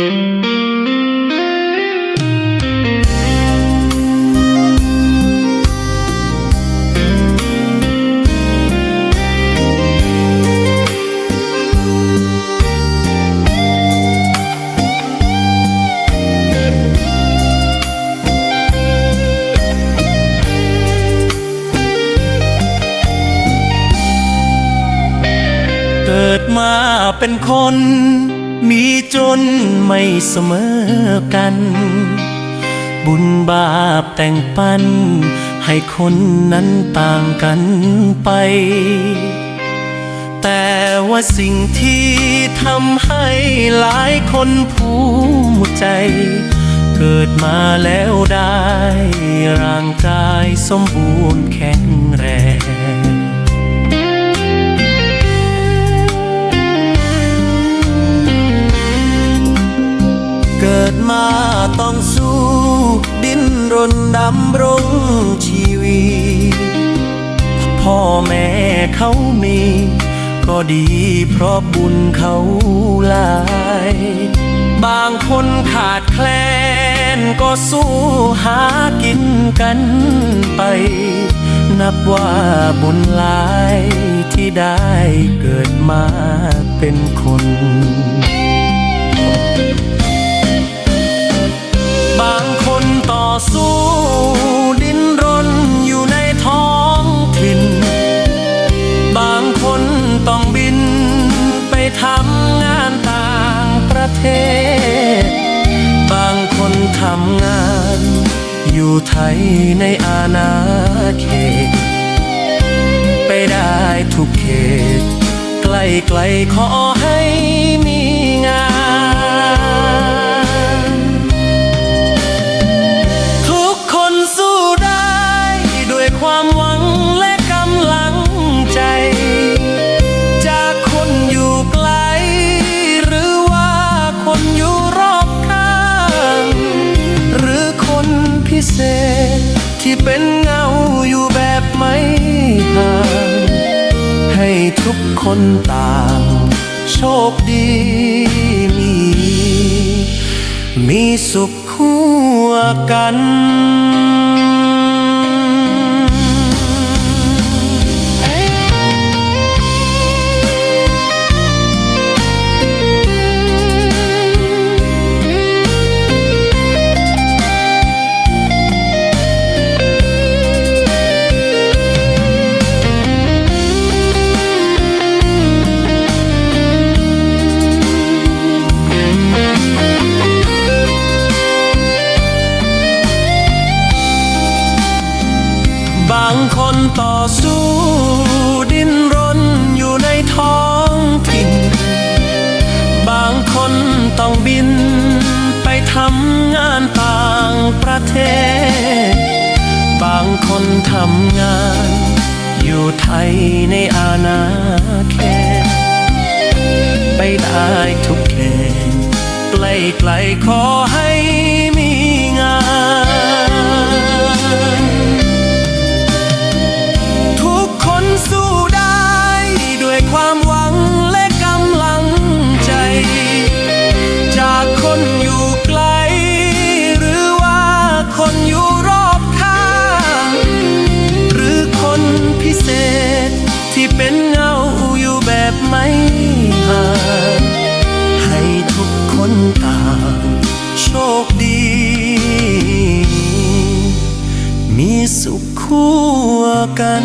เกิดมาเป็นคน มีจนไม่เสมอกัน บุญบาปแต่งปัน ให้คนนั้นต่างกันไป แต่ว่าสิ่งที่ทำให้หลายคนภูมิใจ เกิดมาแล้วได้ ร่างกายสมบูรณ์แข็งแรง มาต้องสู้ ดิ้นรนดำรงชีวิตพ่อแม่เขามี ก็ดีเพราะบุญเขาหลาย บางคนขาดแคลนก็สู้หากินกันไป นับว่าบุญหลายที่ได้เกิดมาเป็นคน ต้องบินไปทำงานต่างประเทศ บางคนทำงาน อยู่ไทยในอาณาเขต ไปได้ทุกเขต ใกล้ไกลๆขอให้ ที่เป็นเงาอยู่แบบไม่ห่างให้ทุกคนต่างโชคดีมี มีสุขคู่กัน คนต่อสู้ดิ้นรนอยู่ในท้องถิ่น บางคนต้องบิน ไปทำงานต่างประเทศ บางคนทำงาน อยู่ไทยในอาณาเขตไปได้ทุกเขตใกล้ไกลๆขอให้ แบบไม่ห่างให้ทุกคนต่างโชคดี มีสุขคู่กัน